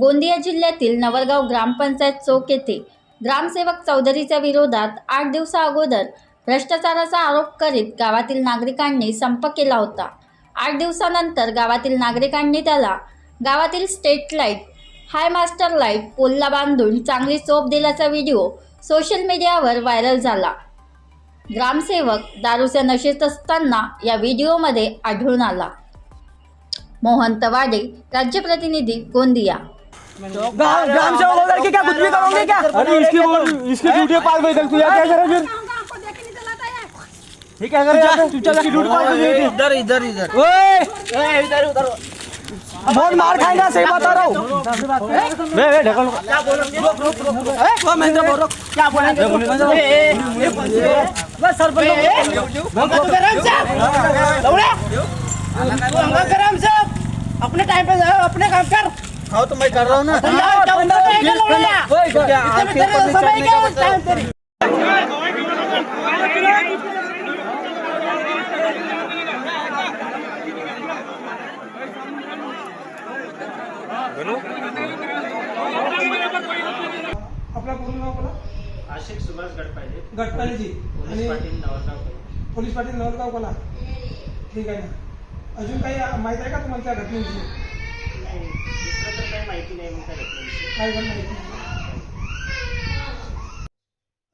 गोंदिया जिल्ह्यातील नवलगाव ग्रामपंचायत चौक येथे ग्रामसेवक चौधरीच्या विरोधात आठ दिवसा अगोदर भ्रष्टाचाराचा आरोप करीत गावातील नागरिकांनी संप केला होता. आठ दिवसानंतर गावातील नागरिकांनी त्याला गावातील street light high master light पोलला बांधून चांगली चोप दिल्याचा व्हिडिओ सोशल मीडियावर व्हायरल झाला. ग्रामसेवक दारूच्या नशेत असताना या व्हिडिओमध्ये आढळून आला. मोहन तवाडे राज्य प्रतिनिधी गोंदिया. ग्राम सेवक होकर के क्या कुछ भी करोगे क्या? अरे इसकी वो- इसकी ड्यूटी पार गई तक तू क्या करे फिर? ये क्या करे यहाँ पे? इसकी ड्यूटी पार गई इधर इधर इधर। ओए! इधर उधर। बहुत मार खाएगा सही बता रहा हूँ। बे बे ढकल। वो महेंद्र बोल रहा हूँ। क्या बोलेंगे? बस सरपंच अपने टाइम पे जाओ अपने काम कर। हाँ तो मैं कर रहा हूँ ना आपला पूर्ण नाव आशिक सुभाष गटपालीजी पोलीस आणि पाटील नवरगाव पोलीस पाटील नवलगाव कोला ठीक आहे ना अजून काही माहीत आहे का तुम्हाला त्या घटनेविषयी दुसरं तर काही माहिती नाही मग त्या घटनेविषयी काय पण माहिती नाही.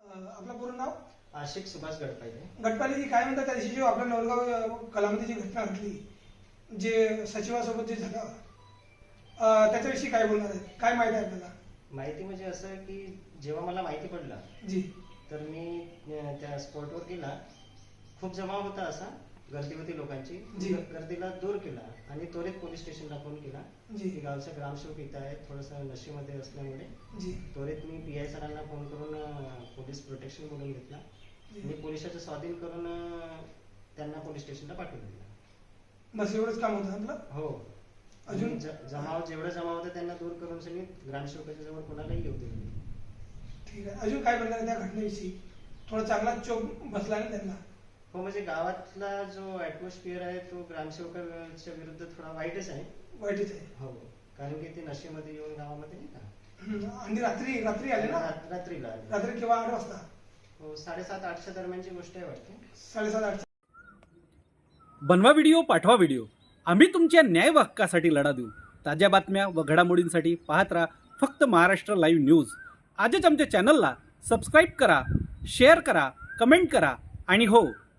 अं, आपलं पूर्ण नाव? आशिक सुभाष गडपाहिजे गटपालीजी काय म्हणतात त्या दिवशी जो आपल्या नवलगाव अं, कलामध्ये जी घटना घडली जे सचिवासोबत जे झालं अं, त्याच्याविषयी काय बोलणार आहे? काय माहिती आहे आपल्याला? माहिती म्हणजे असं की जेव्हा मला माहिती पडलं जी. तर मी अं, त्या स्पॉटवर गेला. खूप जमाव होता असा. गर्दी होती लोकांची गर्दीला दूर केला आणि त्वरित पोलीस स्टेशनला फोन केला. जी. की गावचा ग्रामसेवक इथं आहे थोडंसं नशेमध्ये असल्यामुळे. त्वरित मी पी आय सरांना फोन करून पोलीस प्रोटेक्शन बोलून घेतला. मी पोलिसाचं स्वाधीन करून त्यांना पोलीस स्टेशनला पाठवून दिलं. बस एवढंच काम होतं आपलं? हो. अजून? जमाव जेवढं जमाव होतं त्यांना दूर करून सनी ग्रामसेवकाच्या जवळ कोणालाही येऊ दिलं. ठीक आहे. अजून काय म्हणणार त्या घटनेविषयी? थोडा चांगला चोप बसला ना त्यांना? हो म्हणजे गावातला जो ऍटमॉस्फिअर आहे तो ग्रामसेवकाच्या विरुद्ध थोडा वाईटच आहे. वाईटच आहे. हो कारण की ते नशेमध्ये येऊन गावामध्ये नाही का? आणि रात्री रात्री आले ना? रात- रात्रीला आले. रात्री केव्हा? आठ वाजता? हो साडेसात आठच्या दरम्यानची गोष्ट आहे वाटते. साडेसात आठ बनवा व्हिडिओ पाठवा व्हिडिओ. आम्ही तुमच्या न्याय हक्कासाठी लढा देऊ. ताज्या बातम्या व घडामोडींसाठी पाहत राहा फक्त महाराष्ट्र लाईव्ह न्यूज. आजच आमच्या चॅनलला सबस्क्राईब करा शेअर करा कमेंट करा आणि हो